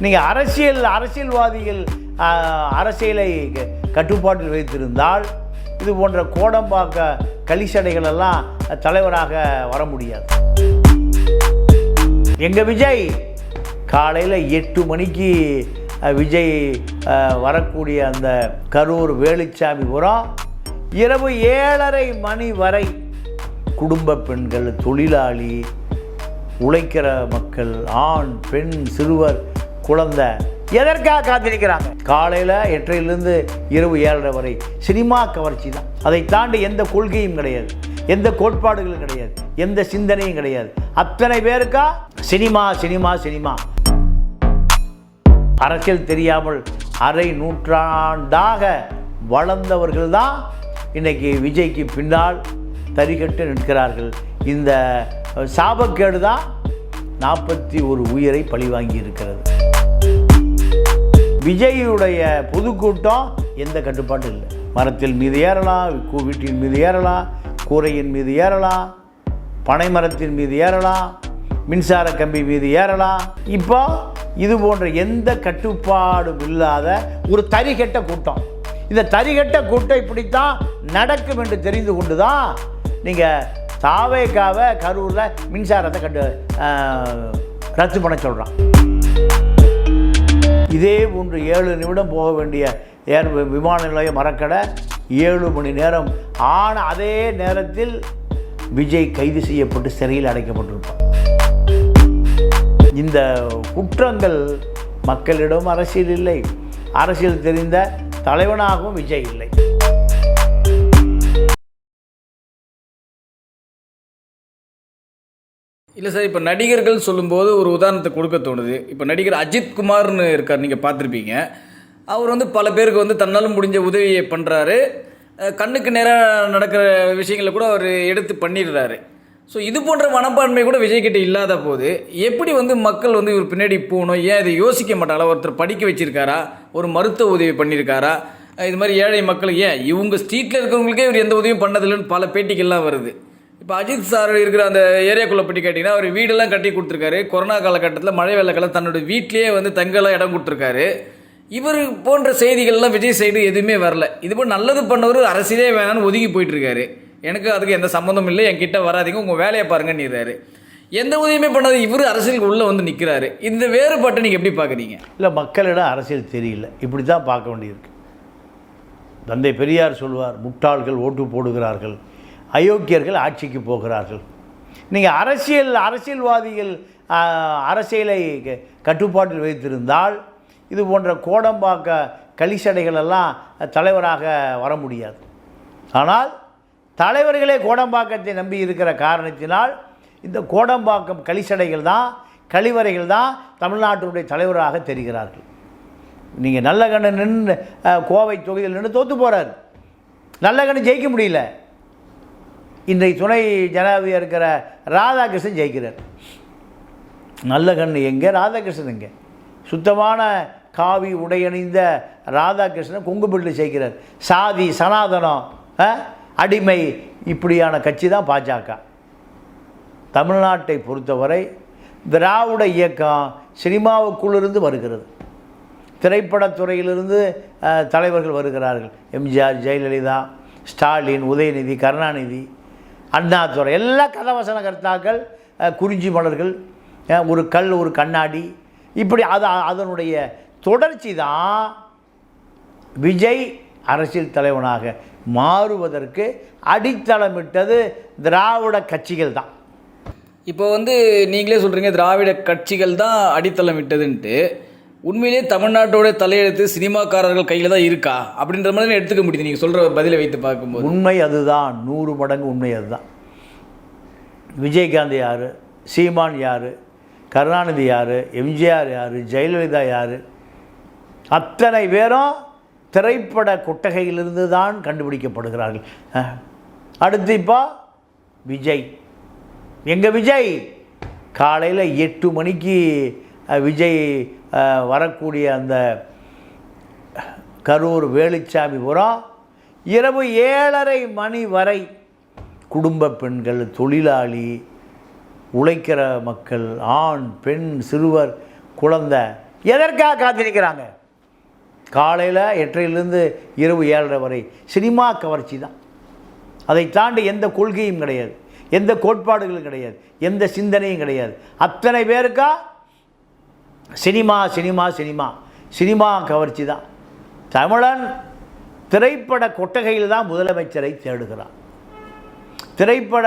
நீங்கள் அரசியல் அரசியல்வாதிகள் அரசியலை க- கட்டுப்பாட்டில் வைத்திருந்தால் இது போன்ற கோடம்பாக்க கலிசடைகள் எல்லாம் தலைவராக வர முடியாது. எங்கள் விஜய் காலையில் எட்டு மணிக்கு விஜய் வரக்கூடிய அந்த கரூர் வேலுச்சாமிபுரம் இரவு ஏழரை மணி வரை குடும்ப பெண்கள் தொழிலாளி உழைக்கிற மக்கள் ஆண் பெண் சிறுவர் குழந்தை. எதற்காக காத்திருக்கிறாங்க? காலையில் எட்டரையிலிருந்து இரவு ஏழரை வரை சினிமா கவர்ச்சி தான். அதை தாண்டி எந்த கொள்கையும் கிடையாது. எந்த கோட்பாடுகளும் கிடையாது. எந்த சிந்தனையும் கிடையாது. அத்தனை பேருக்கா? Cinema cinema cinema. அரசியல் தெரியாமல் அரை நூற்றாண்டாக வளர்ந்தவர்கள் தான் இன்னைக்கு விஜய்க்கு பின்னால் தரிகட்டு நிற்கிறார்கள். இந்த சாபக்கேடு தான் நாற்பத்தி ஒரு உயிரை பழிவாங்கி இருக்கிறது. விஜயுடைய பொதுக்கூட்டம் எந்த கட்டுப்பாடும் இல்லை. மரத்தில் மீது ஏறலாம் வீட்டின் மீது ஏறலாம் கூரையின் மீது ஏறலாம் பனை மரத்தின் மீது ஏறலாம் மின்சார கம்பி மீது ஏறலாம். இப்போ இது போன்ற எந்த கட்டுப்பாடும் இல்லாத ஒரு தறிகெட்ட கூட்டம். இந்த தறிகெட்ட கூட்டம் இப்படித்தான் நடக்கும் என்று தெரிந்து கொண்டு தான் நீங்கள் தாவேக்காவை கரூரில் மின்சாரத்தை கட்டு ரத்து பண்ண சொல்கிறான் இதே போன்று ஏழு நிமிடம் போக வேண்டிய ஏர் விமான நிலைய மரக்கடை ஏழு மணி நேரம். ஆன அதே நேரத்தில் விஜய் கைது செய்யப்பட்டு சிறையில் அடைக்கப்பட்டிருப்பார். இந்த குற்றங்கள் மக்களிடம் அரசியல் இல்லை. அரசியல் தெரிந்த தலைவனாகவும் விஜய் இல்லை. இல்லை சார் இப்போ நடிகர்கள் சொல்லும்போது ஒரு உதாரணத்தை கொடுக்க தோணுது. இப்போ நடிகர் அஜித் குமார்னு இருக்கார் நீங்கள் பார்த்துருப்பீங்க. அவர் வந்து பல பேருக்கு வந்து தன்னால் முடிஞ்ச உதவியை பண்ணுறாரு கண்ணுக்கு நேராக நடக்கிற விஷயங்களை கூட அவர் எடுத்து பண்ணிடுறாரு. ஸோ இது போன்ற மனப்பான்மை கூட விஜய்கிட்ட இல்லாத போது எப்படி வந்து மக்கள் வந்து இவர் பின்னாடி போகணும்? ஏன் இதை யோசிக்க மாட்டாங்களா? ஒருத்தர் படிக்க வச்சிருக்காரா? ஒரு மருத்துவ உதவி பண்ணியிருக்காரா இது மாதிரி ஏழை மக்கள் ஏன்? இவங்க ஸ்ட்ரீட்டில் இருக்கிறவங்களுக்கே இவர் எந்த உதவியும் பண்ணதில்லைன்னு பல பேட்டிகள்லாம் வருது. இப்போ அஜித் சார் இருக்கிற அந்த ஏரியாக்குள்ளே பற்றி கேட்டிங்கன்னா அவர் வீடெல்லாம் கட்டி கொடுத்துருக்காரு. கொரோனா காலகட்டத்தில் மழை வெள்ளக்காலம் தன்னோட வீட்லேயே வந்து தங்கலாம் இடம் கொடுத்துருக்காரு. இவர் போன்ற செய்திகள்லாம் விஜய் சைடு எதுவுமே வரல. இது போல் நல்லது பண்ணவர் அரசியலே வேணாம்னு ஒதுங்கி போயிட்டுருக்காரு. எனக்கு அதுக்கு எந்த சம்மந்தமும் இல்லை. என்கிட்ட வராதீங்க. உங்கள் வேலையை பாருங்கன்னுறாரு எந்த உதவியுமே பண்ணாத இவர் அரசியலுக்கு உள்ளே வந்து நிற்கிறாரு இந்த வேறுபாட்டை நீங்கள் எப்படி பார்க்குறீங்க? இல்லை மக்களிடம் அரசியல் தெரியல. இப்படி தான் பார்க்க வேண்டியிருக்கு. தந்தை பெரியார் சொல்வார் முட்டாள்கள் ஓட்டு போடுகிறார்கள். அயோக்கியர்கள் ஆட்சிக்கு போகிறார்கள். நீங்கள் அரசியல் அரசியல்வாதிகள் அரசியலை க- கட்டுப்பாட்டில் வைத்திருந்தால் இது போன்ற கோடம்பாக்க கலிசடைகளெல்லாம் தலைவராக வர முடியாது. ஆனால் தலைவர்களே கோடம்பாக்கத்தை நம்பி இருக்கிற காரணத்தினால் இந்த கோடம்பாக்கம் கலிசடைகள் தான் கழிவறைகள் தான் தமிழ்நாட்டினுடைய தலைவராக தெரிகிறார்கள். நீங்கள் நல்ல கண்ணு நின்று கோவை தொகுதியில் நின்று தோற்று போகிறார் நல்ல கண்ணு ஜெயிக்க முடியல. இன்றைக்கு துணை ஜனாதிபதியாக இருக்கிற ராதாகிருஷ்ணன் ஜெயிக்கிறார். நல்ல கண்ணு எங்கே? ராதாகிருஷ்ணன் எங்கே? சுத்தமான காவி உடையணிந்த ராதாகிருஷ்ணன் கொங்குபிள்ளை ஜெயிக்கிறார். சாதி சனாதனம் அடிமை இப்படியான கட்சி தான் பாஜக. தமிழ்நாட்டை பொறுத்தவரை திராவிட இயக்கம் சினிமாவுக்குள்ளிருந்து வருகிறது. திரைப்படத்துறையிலிருந்து தலைவர்கள் வருகிறார்கள். எம்ஜிஆர் ஜெயலலிதா ஸ்டாலின் உதயநிதி கருணாநிதி அண்ணாதுரை. எல்லா கதவசன கர்த்தாக்கள் குறிஞ்சி மலர்கள் ஒரு கல் ஒரு கண்ணாடி. இப்படி அது அதனுடைய தொடர்ச்சி தான் விஜய் அரசியல் தலைவனாக மாறுவதற்கு அடித்தளமிட்டது திராவிட கட்சிகள் தான். இப்போ வந்து நீங்களே சொல்கிறீங்க திராவிட கட்சிகள் தான் அடித்தளமிட்டதுன்ட்டு. உண்மையிலேயே தமிழ்நாட்டோட தலையெழுத்து சினிமாக்காரர்கள் கையில் தான் இருக்கா? அப்படின்ற மாதிரி எடுத்துக்க முடியுது. நீங்கள் சொல்கிற பதிலை வைத்து பார்க்கும்போது. உண்மை அதுதான். நூறு மடங்கு உண்மை அதுதான். விஜயகாந்த் யார்? சீமான் யார்? கருணாநிதி யார்? எம்ஜிஆர் யார்? ஜெயலலிதா யார்? அத்தனை பேரும் திரைப்பட கொட்டகையிலிருந்து தான் கண்டுபிடிக்கப்படுகிறார்கள். அடுத்து இப்போ விஜய். எங்கள் விஜய்? காலையில் எட்டு மணிக்கு விஜய் வரக்கூடிய அந்த கரூர் வேலுச்சாமிபுரம் இரவு ஏழரை மணி வரை குடும்ப பெண்கள் தொழிலாளி உழைக்கிற மக்கள் ஆண் பெண் சிறுவர் குழந்தை எதற்காக காத்திருக்கிறாங்க? காலையில் எட்டரையிலேருந்து இரவு ஏழரை வரை சினிமா கவர்ச்சி தான். அதை தாண்டி எந்த கொள்கையும் கிடையாது எந்த கோட்பாடுகளும் கிடையாது எந்த சிந்தனையும் கிடையாது. அத்தனை பேருக்கா சினிமா சினிமா சினிமா. சினிமா கவர்ச்சி தான் தமிழன் திரைப்பட கொட்டகையில் தான் முதலமைச்சரை தேடுகிறான். திரைப்பட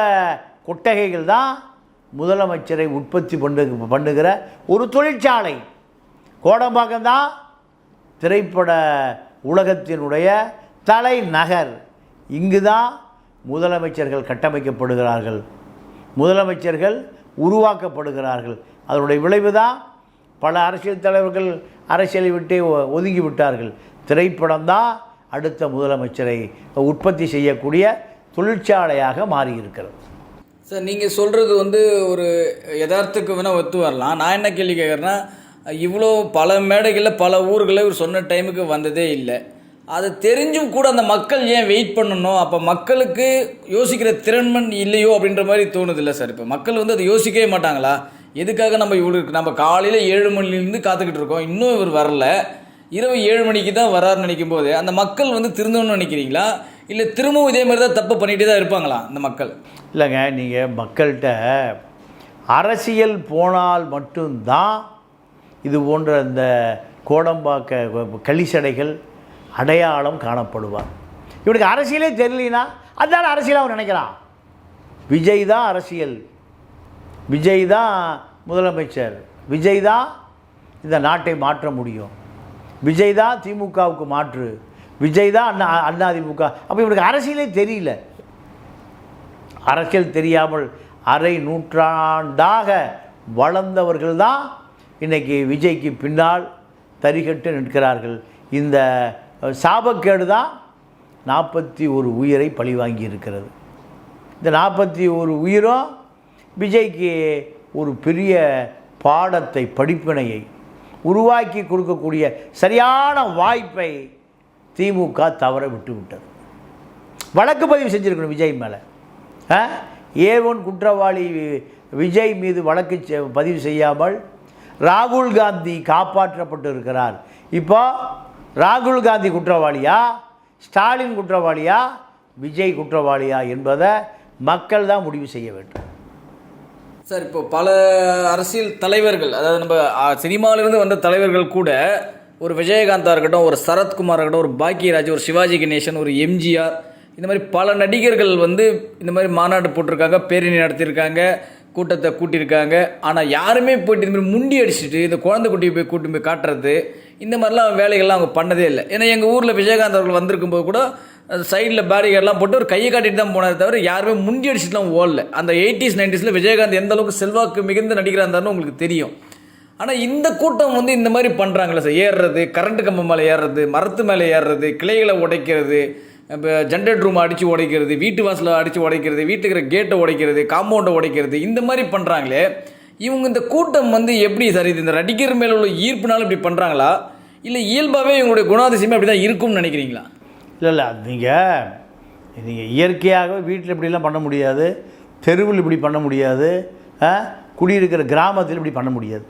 கொட்டகைகள் தான் முதலமைச்சரை உற்பத்தி பண்ணு பண்ணுகிற ஒரு தொழிற்சாலை. கோடம்பாக்கம் தான் திரைப்பட உலகத்தினுடைய தலைநகர். இங்கு தான் முதலமைச்சர்கள் கட்டமைக்கப்படுகிறார்கள். முதலமைச்சர்கள் உருவாக்கப்படுகிறார்கள். அதனுடைய விளைவு தான் பல அரசியல் தலைவர்கள் அரசியலை விட்டே ஒதுங்கி விட்டார்கள் திரைப்படம் தான் அடுத்த முதலமைச்சரை உற்பத்தி செய்யக்கூடிய தொழிற்சாலையாக மாறியிருக்கிறது. சார் நீங்கள் சொல்கிறது வந்து ஒரு யதார்த்தத்துக்கு வேணால் ஒத்து வரலாம். நான் என்ன கேள்வி கேட்குறேன்னா இவ்வளோ பல மேடைகளில் பல ஊர்களில் இவர் சொன்ன டைமுக்கு வந்ததே இல்லை. அது தெரிஞ்சும் கூட அந்த மக்கள் ஏன் வெயிட் பண்ணணும்? அப்போ மக்களுக்கு யோசிக்கிற திறன்மன் இல்லையோ அப்படின்ற மாதிரி தோணுது இல்லை சார். இப்போ மக்கள் வந்து அதை யோசிக்கவே மாட்டாங்களா? எதுக்காக நம்ம இவருக்கு நம்ம காலையில் ஏழு மணிலேருந்து காத்துக்கிட்டு இருக்கோம். இன்னும் இவர் வரல. இரவு ஏழு மணிக்கு தான் வராருன்னு நினைக்கும் போது அந்த மக்கள் வந்து திருந்தணும்னு நினைக்கிறீங்களா? இல்லை திரும்பவும் இதே மாதிரி தான் தப்பு பண்ணிகிட்டே தான் இருப்பாங்களா அந்த மக்கள்? இல்லைங்க நீங்கள் மக்கள்கிட்ட அரசியல் போனால் மட்டும்தான் இது போன்ற இந்த கோடம்பாக்க களிசடைகள் அடையாளம் காணப்படுவார். இவனுக்கு அரசியலே தெரியலனா அதனால் அரசியலாக அவன் நினைக்கிறான்? விஜய் தான் அரசியல். விஜய் தான் முதலமைச்சர். விஜய் தான் இந்த நாட்டை மாற்ற முடியும். விஜய் தான் திமுகவுக்கு மாற்று. விஜய் தான் அண்ணா அண்ணா திமுக. அப்போ இவனுக்கு அரசியலே தெரியல. அரசியல் தெரியாமல் அரை நூற்றாண்டாக வளர்ந்தவர்கள் தான் இன்றைக்கி விஜய்க்கு பின்னால் தரிகட்டு நிற்கிறார்கள். இந்த சாபக்கேடு தான் நாற்பத்தி ஒரு உயிரை பழிவாங்கி இருக்கிறது. இந்த நாற்பத்தி ஒரு உயிரும் விஜய்க்கு ஒரு பெரிய பாடத்தை படிப்பினையை உருவாக்கி கொடுக்கக்கூடிய சரியான வாய்ப்பை திமுக தவற விட்டு விட்டது வழக்கு பதிவு செஞ்சுருக்கணும் விஜய் மேலே. ஏ ஒன் குற்றவாளி விஜய் மீது வழக்கு செ- பதிவு செய்யாமல் ராகுல் காந்தி காப்பாற்றப்பட்டு இருக்கிறார் இப்போ ராகுல் காந்தி குற்றவாளியா? ஸ்டாலின் குற்றவாளியா? விஜய் குற்றவாளியா என்பதை மக்கள் தான் முடிவு செய்ய வேண்டும். சார் இப்போ பல அரசியல் தலைவர்கள் அதாவது நம்ம சினிமாவிலிருந்து வந்த தலைவர்கள் கூட ஒரு விஜயகாந்தா இருக்கட்டும் ஒரு சரத்குமார் இருக்கட்டும் ஒரு பாக்கியராஜ் ஒரு சிவாஜி கணேசன் ஒரு எம்ஜிஆர் இந்த மாதிரி பல நடிகர்கள் வந்து இந்த மாதிரி மாநாடு போட்டிருக்காங்க பேரணி நடத்தியிருக்காங்க கூட்டத்தை கூட்டியிருக்காங்க. ஆனால் யாருமே போயிட்டு இந்த மாதிரி முண்டி அடிச்சுட்டு இந்த குழந்தை குட்டியை போய் கூட்டி போய் காட்டுறது இந்த மாதிரிலாம் வேலைகள்லாம் அவங்க பண்ணதே இல்லை. ஏன்னா எங்கள் ஊரில் விஜயகாந்த் அவர்கள் வந்திருக்கும் போது கூட சைடில் பேரிகார்டெலாம் போட்டு ஒரு கையை காட்டிட்டு தான் போனார் தவிர யாருமே முண்டி அடிச்சுட்டுலாம் ஓடல. அந்த எயிட்டிஸ் நைன்டிஸில் விஜயகாந்த் எந்த அளவுக்கு செல்வாக்கு மிகுந்த நடிகராக உங்களுக்கு தெரியும். ஆனால் இந்த கூட்டம் வந்து இந்த மாதிரி பண்ணுறாங்களே சார். ஏறுறது கரண்ட் கம்பம் மேலே ஏறுறது மரத்து மேலே ஏறுறது கிளைகளை உடைக்கிறது இப்போ ஜென்ரேட் ரூம் அடித்து உடைக்கிறது வீட்டு வாசலை அடித்து உடைக்கிறது வீட்டுக்கிற கேட்டை உடைக்கிறது காம்பவுண்டை உடைக்கிறது இந்த மாதிரி பண்ணுறாங்களே இவங்க இந்த கூட்டம் வந்து எப்படி சார்? இது இந்த நடிகர் மேலே உள்ள ஈர்ப்புனால இப்படி பண்ணுறாங்களா இல்லை இயல்பாகவே இவங்களுடைய குணாதிசயமே அப்படி தான் இருக்கும்னு நினைக்கிறீங்களா? இல்லை இல்லை நீங்கள் நீங்கள் இயற்கையாகவே வீட்டில் இப்படிலாம் பண்ண முடியாது தெருவில் இப்படி பண்ண முடியாது குடியிருக்கிற கிராமத்தில் இப்படி பண்ண முடியாது.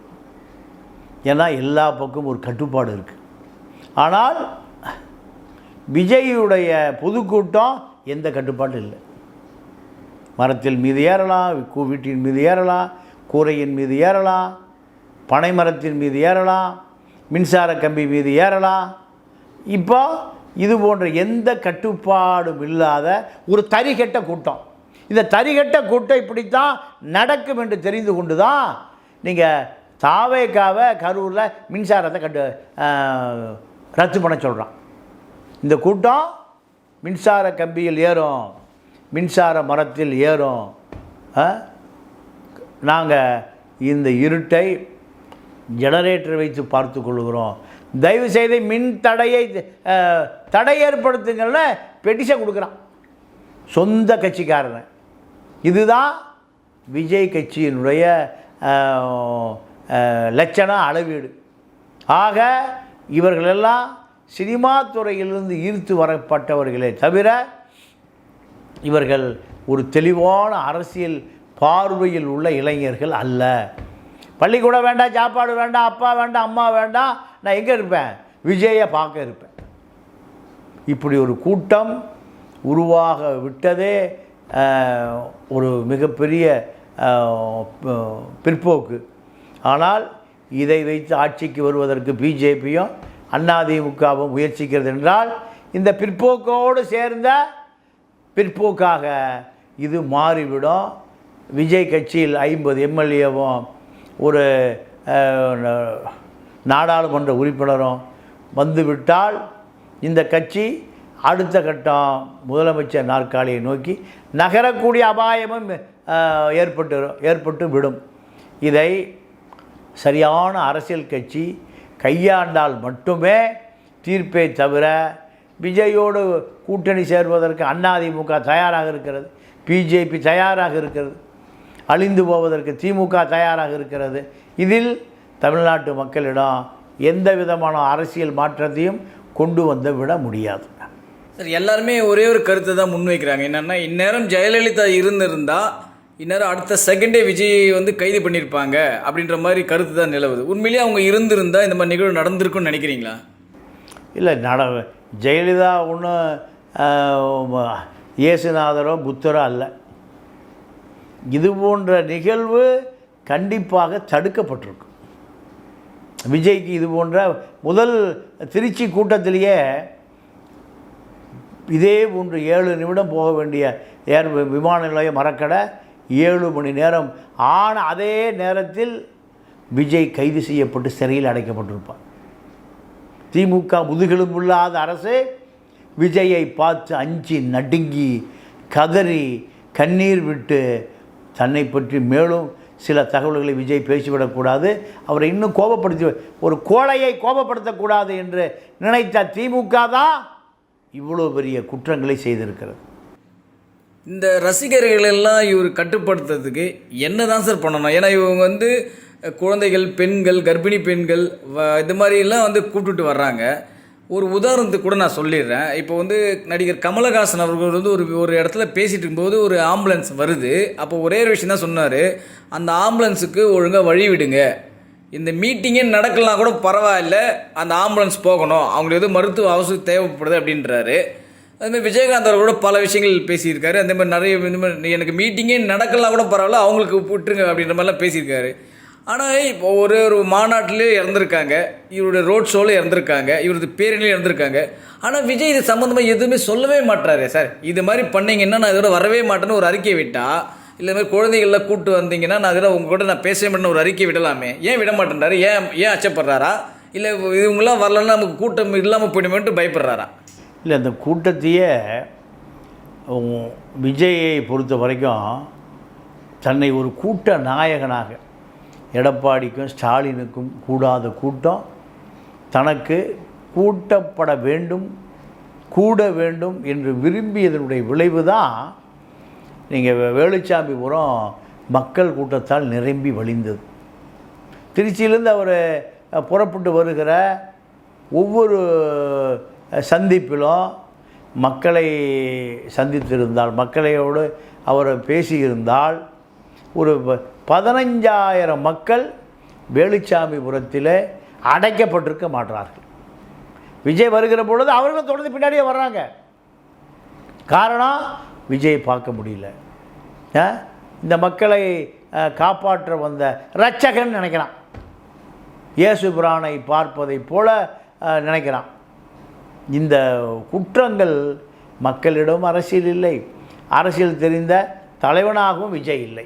ஏன்னா எல்லா பக்கமும் ஒரு கட்டுப்பாடு இருக்குது ஆனால் விஜயுடைய பொதுக்கூட்டம் எந்த கட்டுப்பாடும் இல்லை. மரத்தில் மீது ஏறலாம் வீட்டின் மீது ஏறலாம் கூரையின் மீது ஏறலாம் பனை மரத்தின் மீது ஏறலாம் மின்சார கம்பி மீது ஏறலாம். இப்போ இது போன்ற எந்த கட்டுப்பாடும் இல்லாத ஒரு தரிகட்ட கூட்டம். இந்த தரிகட்ட கூட்டம் இப்படித்தான் நடக்கும் என்று தெரிந்து கொண்டு தான் நீங்கள் தாவேக்காவை கரூரில் மின்சாரத்தை கட்டு ரத்து பண்ண சொல்கிறான் இந்த கூட்டம் மின்சார கம்பியில் ஏறும் மின்சார மரத்தில் ஏறும். நாங்கள் இந்த இருட்டை ஜெனரேட்டர் வைத்து பார்த்து கொள்கிறோம். தயவு செய்து மின் தடையை தடை ஏற்படுத்துங்கள்னு பெட்டிஷன் கொடுக்குறான். சொந்த கட்சிக்காரன். இதுதான் விஜய் கட்சியினுடைய லட்சண அளவீடு. ஆக இவர்களெல்லாம் சினிமா துறையிலிருந்து ஈர்த்து வரப்பட்டவர்களே தவிர இவர்கள் ஒரு தெளிவான அரசியல் பார்வையில் உள்ள இளைஞர்கள் அல்ல. பள்ளிக்கூடம் வேண்டாம் சாப்பாடு வேண்டாம் அப்பா வேண்டாம் அம்மா வேண்டாம் நான் எங்கே இருப்பேன்? விஜயை பார்க்க இருப்பேன். இப்படி ஒரு கூட்டம் உருவாக விட்டதே ஒரு மிகப்பெரிய பிற்போக்கு. ஆனால் இதை வைத்து ஆட்சிக்கு வருவதற்கு பிஜேபியும் அதிமுகவும் முயற்சிக்கிறது என்றால் இந்த பிற்போக்கோடு சேர்ந்த பிற்போக்காக இது மாறிவிடும். விஜய் கட்சியில் ஐம்பது எம்எல்ஏவும் ஒரு நாடாளுமன்ற உறுப்பினரும் வந்துவிட்டால் இந்த கட்சி அடுத்த கட்டம் முதலமைச்சர் நாற்காலியை நோக்கி நகரக்கூடிய அபாயமும் ஏற்பட்டு ஏற்பட்டு விடும். இதை சரியான அரசியல் கட்சி கையாண்டால் மட்டுமே தீர்ப்பை தவிர விஜயோடு கூட்டணி சேர்வதற்கு அதிமுக தயாராக இருக்கிறது. பிஜேபி தயாராக இருக்கிறது. அழிந்து போவதற்கு திமுக தயாராக இருக்கிறது. இதில் தமிழ்நாட்டு மக்களிடம் எந்த விதமான அரசியல் மாற்றத்தையும் கொண்டு வந்து விட முடியாது. சார் எல்லாருமே ஒரே ஒரு கருத்தை தான் முன்வைக்கிறாங்க. என்னன்னா இந்நேரம் ஜெயலலிதா இருந்திருந்தா இந்நேரம் அடுத்த செகண்டே விஜய் வந்து கைது பண்ணியிருப்பாங்க அப்படின்ற மாதிரி கருத்து தான் நிலவுது. உண்மையிலேயே அவங்க இருந்திருந்தா இந்த மாதிரி நிகழ்வு நடந்திருக்கும்னு நினைக்கிறீங்களா? இல்லை நட ஜெயலலிதா ஒன்றும் இயேசுநாதரோ புத்தரோ அல்ல. இது போன்ற நிகழ்வு கண்டிப்பாக தடுக்கப்பட்டிருக்கும். விஜய்க்கு இது போன்ற முதல் திருச்சி கூட்டத்திலேயே இதே போன்று ஏழு நிமிடம் போக வேண்டிய ஏர் விமான நிலைய மரக்கடை ஏழு மணி நேரம். ஆன அதே நேரத்தில் விஜய் கைது செய்யப்பட்டு சிறையில் அடைக்கப்பட்டிருப்பார். திமுக முதுகெலும்பில்லாத அரசு விஜயை பார்த்து அஞ்சி நடுங்கி கதறி கண்ணீர் விட்டு தன்னை பற்றி மேலும் சில தகவல்களை விஜய் பேசிவிடக்கூடாது. அவரை இன்னும் கோபப்படுத்தி ஒரு கோழையை கோபப்படுத்தக்கூடாது என்று நினைத்த திமுக தான் இவ்வளோ பெரிய குற்றங்களை செய்திருக்கிறது. இந்த ரசிகர்கள் எல்லாம் இவர் கட்டுப்படுத்துறதுக்கு என்ன தான் சார் பண்ணணும்? ஏன்னா இவங்க வந்து குழந்தைகள் பெண்கள் கர்ப்பிணி பெண்கள் வ- இது மாதிரிலாம் வந்து கூப்பிட்டுட்டு வர்றாங்க. ஒரு உதாரணத்துக்கு கூட நான் சொல்லிடுறேன். இப்போ வந்து நடிகர் கமலஹாசன் அவர்கள் வந்து ஒரு ஒரு இடத்துல பேசிகிட்டு இருக்கும்போது ஒரு ஆம்புலன்ஸ் வருது. அப்போ ஒரே ஒரு விஷயம் தான் சொன்னார். அந்த ஆம்புலன்ஸுக்கு ஒழுங்காக வழி விடுங்க. இந்த மீட்டிங்கே நடக்கலாம் கூட பரவாயில்ல. அந்த ஆம்புலன்ஸ் போகணும். அவங்களுக்கு எதுவும் மருத்துவ அவசியம் தேவைப்படுது அப்படின்றாரு. அதுமாதிரி விஜயகாந்த் அவர் பல விஷயங்கள் பேசியிருக்காரு. அந்த மாதிரி நிறைய இந்த மாதிரி எனக்கு மீட்டிங்கே நடக்கலாம் கூட பரவாயில்ல. அவங்களுக்கு விட்டுருங்க அப்படின்ற மாதிரிலாம் பேசியிருக்காரு. ஆனால் இப்போ ஒரு ஒரு மாநாட்டிலே இறந்துருக்காங்க. இவருடைய ரோட் ஷோவில் இறந்துருக்காங்க. இவரது பேரணியில் இறந்துருக்காங்க. ஆனால் விஜய் இது சம்மந்தமாக எதுவுமே சொல்லவே மாட்டாரு சார். இது மாதிரி பண்ணிங்கன்னா நான் இதோட வரவே மாட்டேன்னு ஒரு அறிக்கை விட்டால் இல்லை மாதிரி குழந்தைகள்லாம் கூப்பிட்டு வந்தீங்கன்னா நான் அதில் உங்க கூட நான் பேசவே மாட்டேன்னு ஒரு அறிக்கை விடலாமே. ஏன் விட மாட்டேன்றாரு? ஏன் ஏன் அச்சப்படுறாரா? இல்லை இவங்களாம் வரலன்னா நமக்கு கூட்டம் இல்லாமல் போயிடுமேன்ட்டு பயப்படுறாரா? இல்லை அந்த கூட்டத்தையே விஜயை பொறுத்த வரைக்கும் தன்னை ஒரு கூட்ட நாயகனாக எடப்பாடிக்கும் ஸ்டாலினுக்கும் கூடாத கூட்டம். தனக்கு கூட்டப்பட வேண்டும் கூட வேண்டும் என்று விரும்பியதனுடைய விளைவு தான் நீங்கள் வேலுச்சாமிபுரம் மக்கள் கூட்டத்தால் நிரம்பி வழிந்தது. திருச்சியிலேருந்து அவர் புறப்பட்டு வருகிற ஒவ்வொரு சந்திப்பிலும் மக்களை சந்தித்திருந்தால் மக்களையோடு அவர் பேசியிருந்தால் ஒரு ப- பதினஞ்சாயிரம் மக்கள் வேலுச்சாமிபுரத்தில் அடைக்கப்பட்டிருக்க மாட்டார்கள். விஜய் வருகிற பொழுது அவர்களும் தொடர்ந்து பின்னாடியே வர்றாங்க. காரணம் விஜய் பார்க்க முடியல. இந்த மக்களை காப்பாற்ற வந்த ரட்சகன் நினைக்கிறான். இயேசு பிரானை பார்ப்பதைப் போல நினைக்கிறான். இந்த குற்றங்கள் மக்களிடம் அரசியல் இல்லை. அரசியல் தெரிந்த தலைவனாகவும் விஜய் இல்லை.